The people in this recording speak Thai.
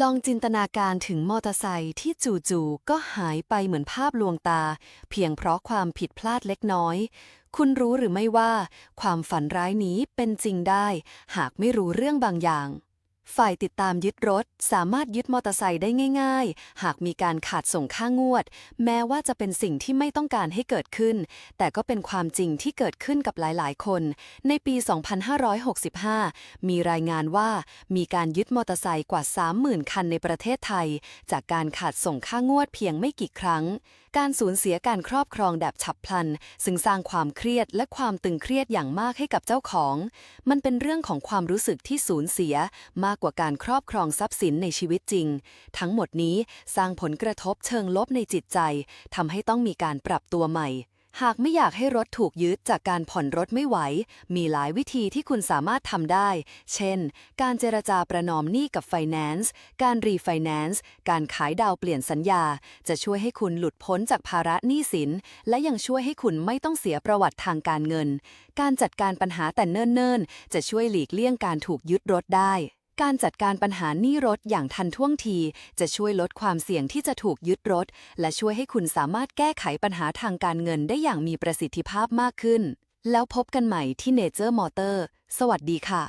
ลองจินตนาการถึงมอเตอร์ไซค์ที่จู่ๆก็หายไปเหมือนภาพลวงตา เพียงเพราะความผิดพลาดเล็กน้อย คุณรู้หรือไม่ว่า ความฝันร้ายนี้เป็นจริงได้ หากไม่รู้เรื่องบางอย่าง ฝ่ายติดตามยึดรถ สามารถยึดมอเตอร์ไซค์ได้ง่าย ๆ หากมีการขาดส่งค่างวด แม้ว่าจะเป็นสิ่งที่ไม่ต้องการให้เกิดขึ้น แต่ก็เป็นความจริงที่เกิดขึ้นกับหลายๆ คน ในปี 2565 มีรายงานว่ามีการยึดมอเตอร์ไซค์กว่า 30,000 คันในประเทศไทย จากการขาดส่งค่างวดเพียงไม่กี่ครั้ง การสูญเสียการครอบครองแบบฉับพลัน ซึ่งสร้างความเครียดและความตึงเครียดอย่างมากให้กับเจ้าของ มันเป็นเรื่องของความรู้สึกที่สูญเสีย มากกว่าการครอบครองทรัพย์สินในชีวิตจริง ทั้งหมดนี้สร้างผลกระทบเชิงลบในจิตใจทำให้ต้องมีการปรับตัวใหม่ หากไม่อยากให้รถถูกยึดจากการผ่อนรถไม่ไหว มีหลายวิธีที่คุณสามารถทำได้ เช่น การเจรจาประนอมหนี้กับไฟแนนซ์ การรีไฟแนนซ์ การขายดาวเปลี่ยนสัญญา จะช่วยให้คุณหลุดพ้นจากภาระหนี้สิน และยังช่วยให้คุณไม่ต้องเสียประวัติทางการเงิน การจัดการปัญหาแต่เนิ่นๆ จะช่วยหลีกเลี่ยงการถูกยึดรถได้ การจัดการปัญหาหนี้รถอย่างทันท่วงที จะช่วยลดความเสี่ยงที่จะถูกยึดรถ และช่วยให้คุณสามารถแก้ไขปัญหาทางการเงินได้อย่างมีประสิทธิภาพมากขึ้น แล้วพบกันใหม่ที่ Nature Motor สวัสดีค่ะ